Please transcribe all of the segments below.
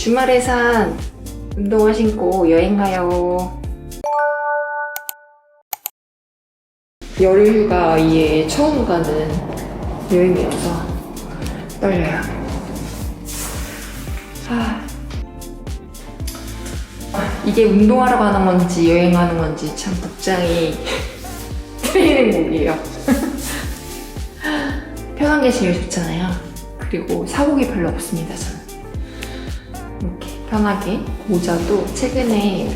네, 주말에 산 운동화 신고 여행 가요. 여름 휴가 이에 처음 가는 여행이어서 떨려요. 아, 이게 운동하러 가는 건지 여행하는 건지 참 복장이 트레이닝복이에요. 편한 게 제일 좋잖아요. 그리고 사복이 별로 없습니다, 저는. 편하게 모자도 최근에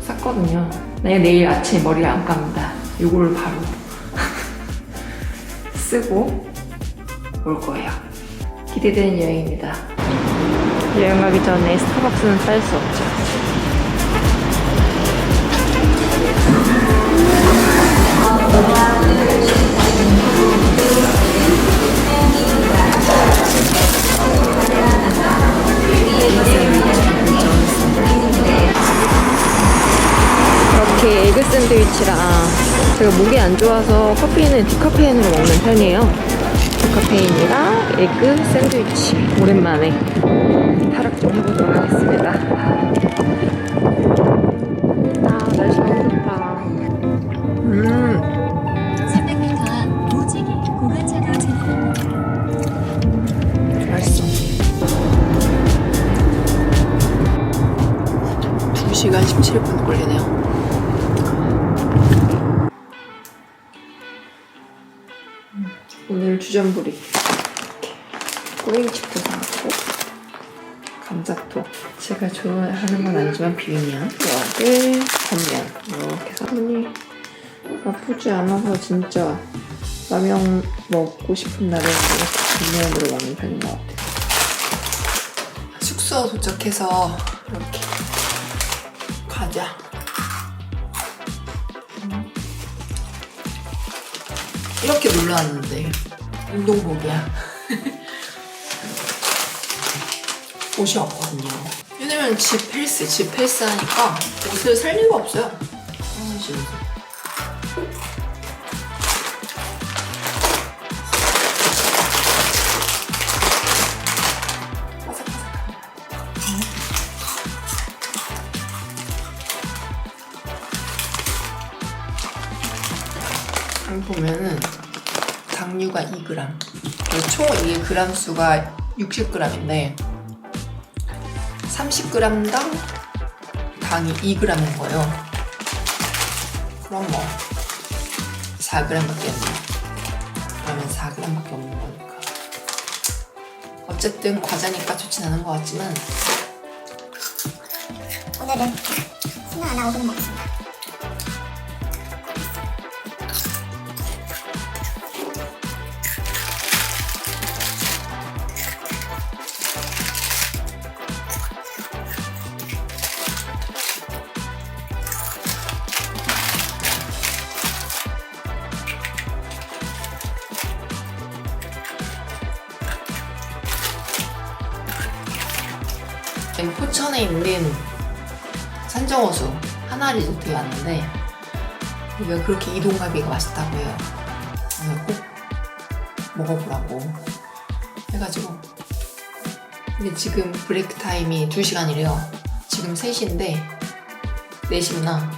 샀거든요. 네, 내일 아침에 머리를 안 감다. 이거를 바로 쓰고 올 거예요. 기대되는 여행입니다. 여행 가기 전에 스타벅스는 쌀 수 없죠. 제가 목이 안 좋아서 커피는 디카페인으로 먹는 편이에요. 디카페인이랑 에그 샌드위치 오랜만에 타락 좀 해보도록 하겠습니다. 아, 날씨 너무 좋다. 음, 300m 앞 오지기 고가차도 진입니다. 맛있어. 2시간 17분 걸리네요. 주전부리. 꼬링칩도 사왔고 감자토 제가 좋아하는 건 아니지만 비빔면. 요아들 전면. 이렇게 사보니 나쁘지 않아서 진짜 라면 먹고 싶은 날은 이렇게 전면으로 먹는 편인 것 같아요. 숙소 도착해서 이렇게 가자. 이렇게 놀랐는데 운동복이야 옷이 없거든요 왜냐면 집 헬스 집 헬스 하니까 옷을 살 리가 없어요 아 여기 보면은 당류가 2g 그리고 총 이게 그램 수가 60g인데 30g당 당이 2g인 거예요. 그럼 뭐 4g밖에 안 돼요 그러면 4g밖에 없는 거니까. 어쨌든 과자니까 좋진 않은 것 같지만 오늘은 신나 하나 오븐 먹겠습니다. 천에 있는 산정호수 하나 리조트에 왔는데 여기가 그렇게 이동갈비가 맛있다고 해요. 오늘 꼭 먹어보라고 해가지고 근데 지금 브레이크 타임이 2시간이래요. 지금 3시인데 4시구나.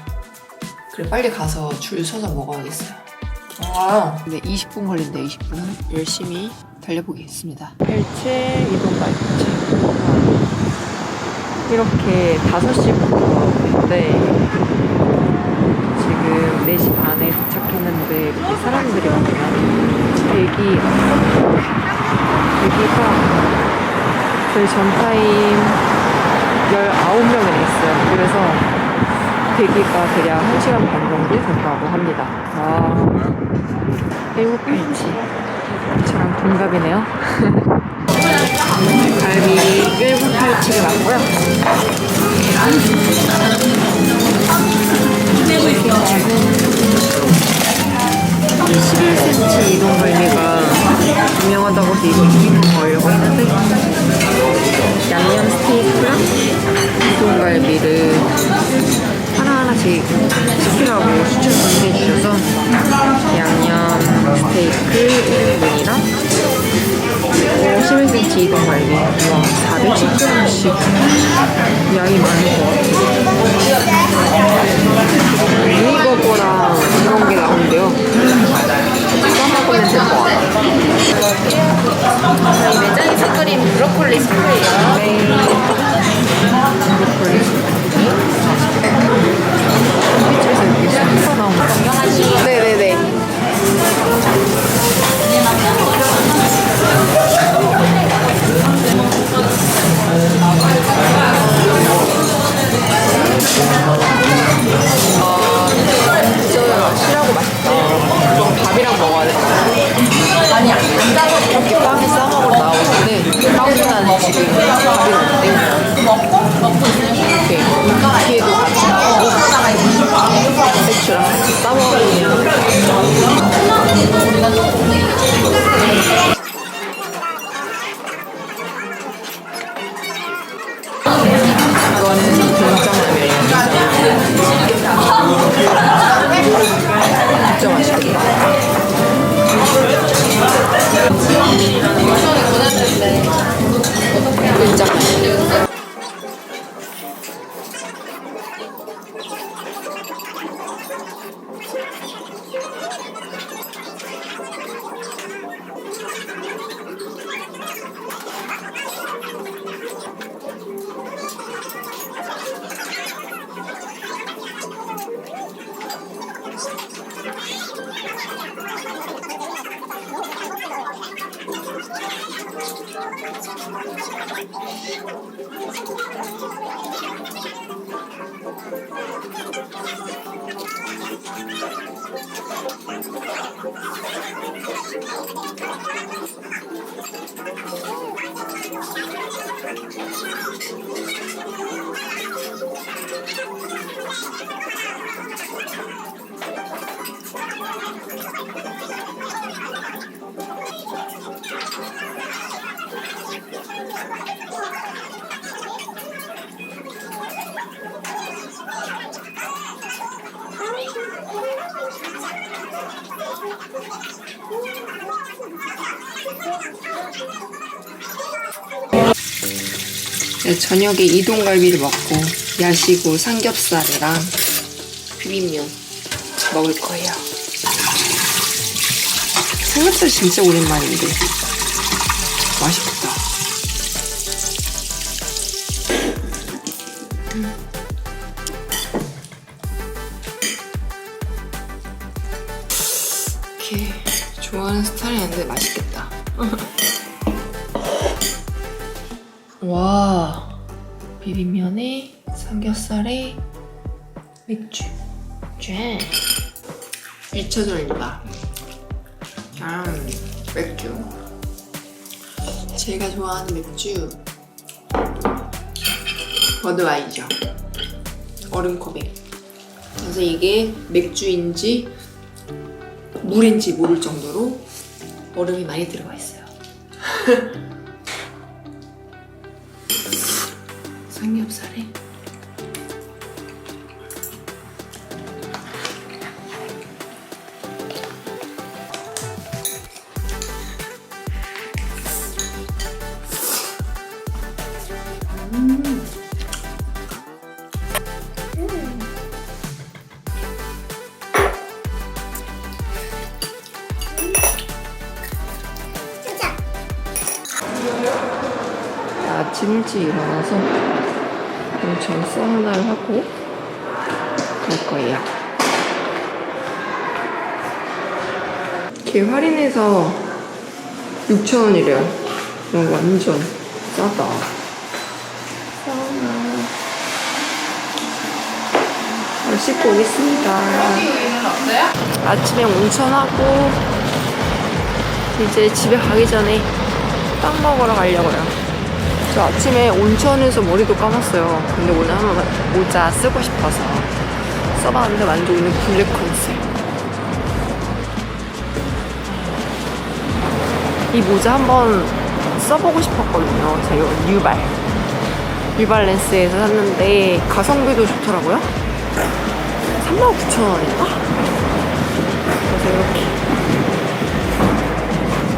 그래 빨리 가서 줄 서서 먹어야겠어요. 아, 근데 20분 걸린대 20분. 열심히 달려보겠습니다. 헬체 이동 갈비집. 이렇게 5시부터인데 지금 4시 반에 도착했는데 이렇게 사람들이 많아요. 대기 대기가 저희 전타임 19명이나 있어요. 그래서 대기가 대략 1시간 반 정도 된다고 합니다. 아, 1987. 저랑 동갑이네요. 갈비 1987이 맞고요. 이 11cm 이동갈비가 유명하다고 해서 이거 먹으려고 했는데 양념 스테이크랑 이동 갈비를 하나하나씩 시키라고 추천 건네주셔서 양념 스테이크 1인분이랑 11cm 이동갈비 와 410g씩 양이 많은 것 같아요 유니버거랑 이런 게 나온대요 싸먹으면 될것 같아요 저희 매장의 색깔인 브로콜리 스프예요. 네 브로콜리 피처에서 네, 저녁에 이동갈비를 먹고 야시고 삼겹살이랑 비빔면 먹을 거예요. 삼겹살 진짜 오랜만인데 맛있겠다. 이렇게 좋아하는 스타일이 아닌데 맛있겠다. 와 비빔면에 삼겹살에 맥주. 짠 2차전입니다. 짠 맥주. 제가 좋아하는 맥주. 버드와이저 얼음컵에. 그래서 이게 맥주인지 물인지 모를 정도로 얼음이 많이 들어가 있어요. 삼겹살에 아침 일찍 일어나서 온천 사우나를 하고 갈 거예요. 이렇게 할인해서 6,000원이래요. 이거 완전 싸다. 사우나. 잘 씻고 오겠습니다. 아침에 온천하고 이제 집에 가기 전에 빵 먹으러 가려고요. 저 아침에 온천에서 머리도 감았어요. 근데 오늘 한번 모자 쓰고 싶어서 써봤는데 만족이는 블랙 컨셉. 이 모자 한번 써보고 싶었거든요. 제가 뉴발. 뉴발랜스에서 샀는데 가성비도 좋더라고요. 39,000원인가? 그래서 이렇게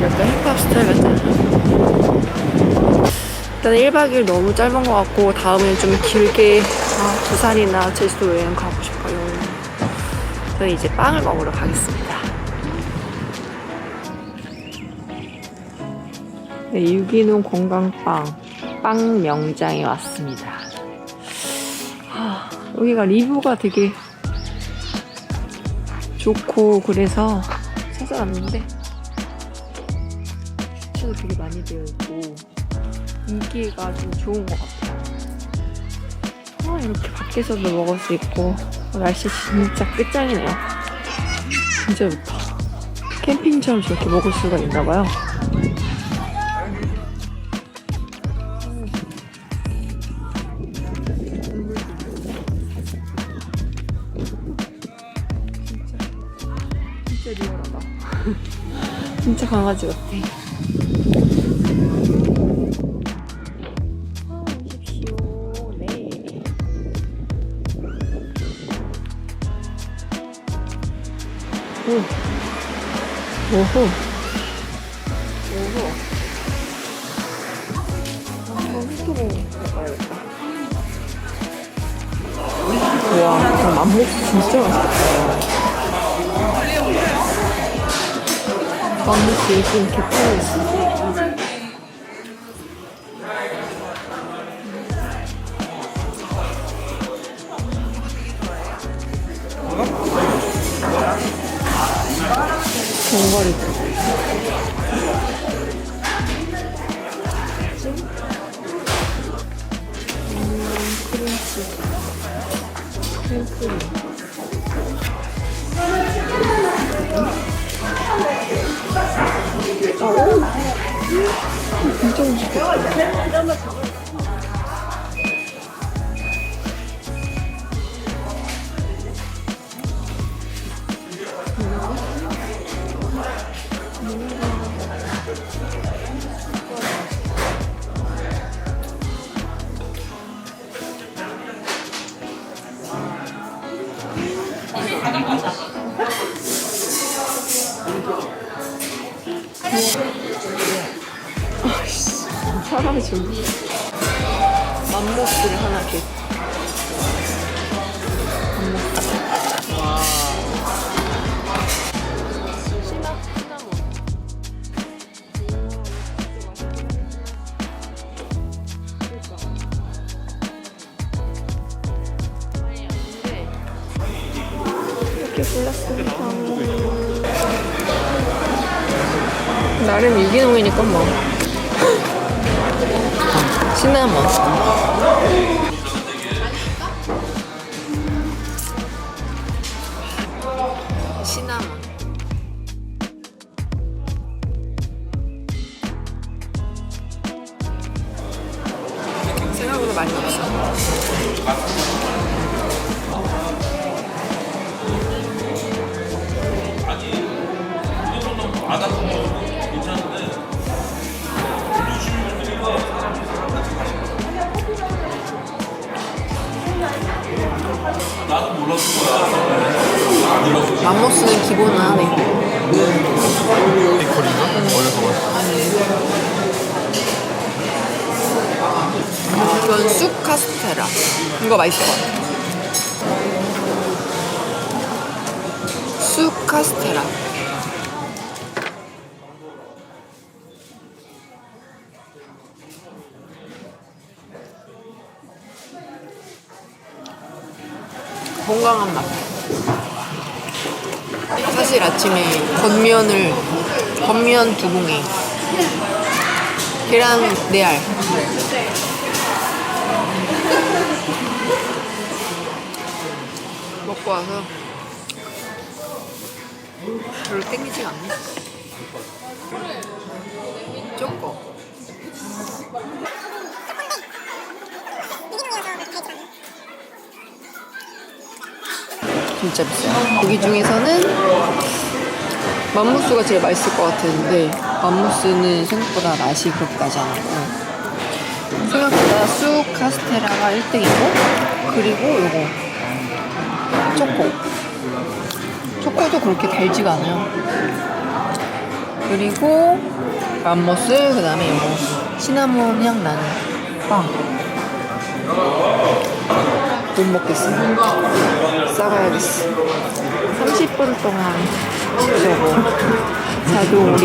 약간 힙합 스타일 같잖아요. 일단 1박 2일 너무 짧은 것 같고 다음엔 좀 길게 아, 부산이나 제주도 여행 가고 싶어요. 저는 이제 빵을 먹으러 가겠습니다. 네, 유기농 건강빵 빵 명장에 왔습니다. 아, 여기가 리뷰가 되게 좋고 그래서 찾아왔는데 추천도 되게 많이 되어 있고 인기가 좀 좋은 것 같아요. 아, 이렇게 밖에서도 먹을 수 있고 어, 날씨 진짜 끝장이네요. 진짜 좋다. 캠핑처럼 저렇게 먹을 수가 있나 봐요. 진짜 리얼하다. 진짜 강아지 같아. 아, 오호. 오호. 와, 저 맘모스 진짜 맛있겠다. 맘모스 요즘 개판이 있어. Let's go. 사람이 좀 맘모스를 하나 시나몬 이렇게 골랐습니다. 나름 유기농이니까 뭐. 시 기본은 하네. 피콜인가? 어려서 이건 쑥 카스테라. 이거 맛있을 것 같아. 쑥 카스테라. 건강한 맛. 사실 아침에 건면을 건면 두 봉에 계란 네 알 먹고 와서 별로 땡기지가 않네. 쪼꼬. 진짜 비싸요. 고기 중에서는 맘무스가 제일 맛있을 것 같았는데 맘무스는 생각보다 맛이 그렇게 나지 않았고 생각보다 쑥 카스테라가 1등이고 그리고 요거 초코 초코도 그렇게 달지가 않아요 그리고 맘모스 그 다음에 요거 시나몬 향 나는 빵. 못 먹겠어. 싸가야겠어. 30분 동안 저거 자동 차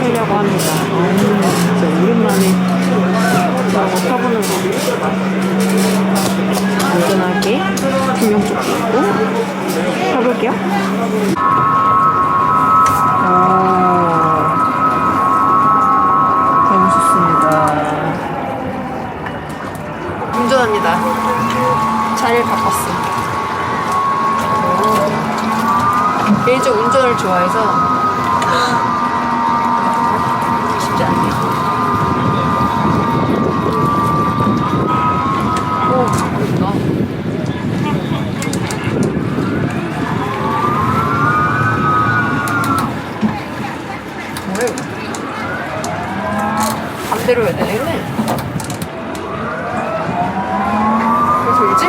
타려고 합니다. 음, 진짜 오랜만에 저거 타보는 거. 안전하게 구명조끼 입고 타볼게요. 운전을 좋아해서 쉽지 않네. 오. 뭐야 이거? 반대로 해야 되겠네. 그래서 왜지?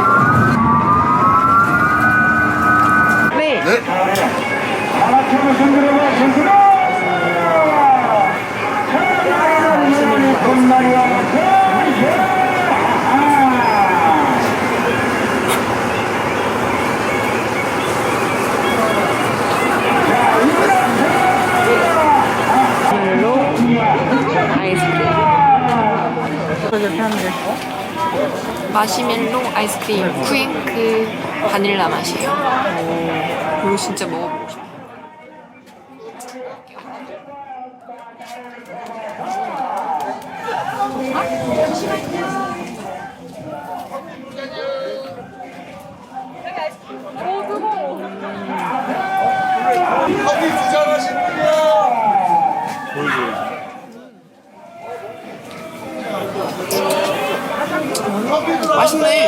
네. 마시멜로 아이스크림 쿠잉크 바닐라 맛이에요. 오, 이거 진짜 먹어보고 싶어. 커피 두잔 하실 분이요. 맛있네.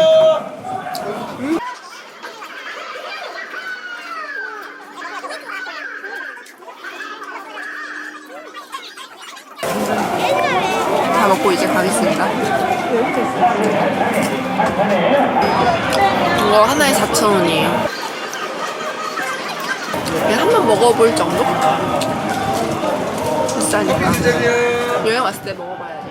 다 먹고 이제 가겠습니다. 이거 하나에 4,000원이에요. 그냥 한번 먹어볼 정도? 비싸니까. 여행 왔을 때 먹어봐야지.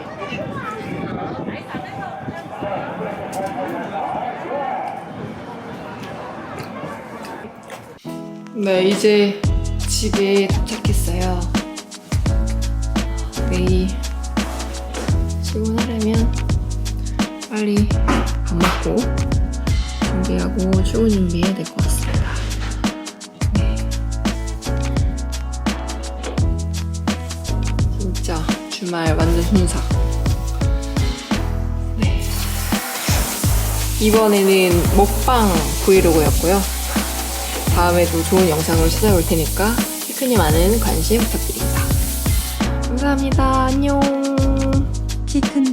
네, 이제 집에 도착 준비해야 될 것 같습니다. 네. 진짜 주말 완전 순삭. 네. 이번에는 먹방 브이로그였고요. 다음에도 좋은 영상으로 찾아올 테니까 피크님 많은 관심 부탁드립니다. 감사합니다. 안녕. 키큰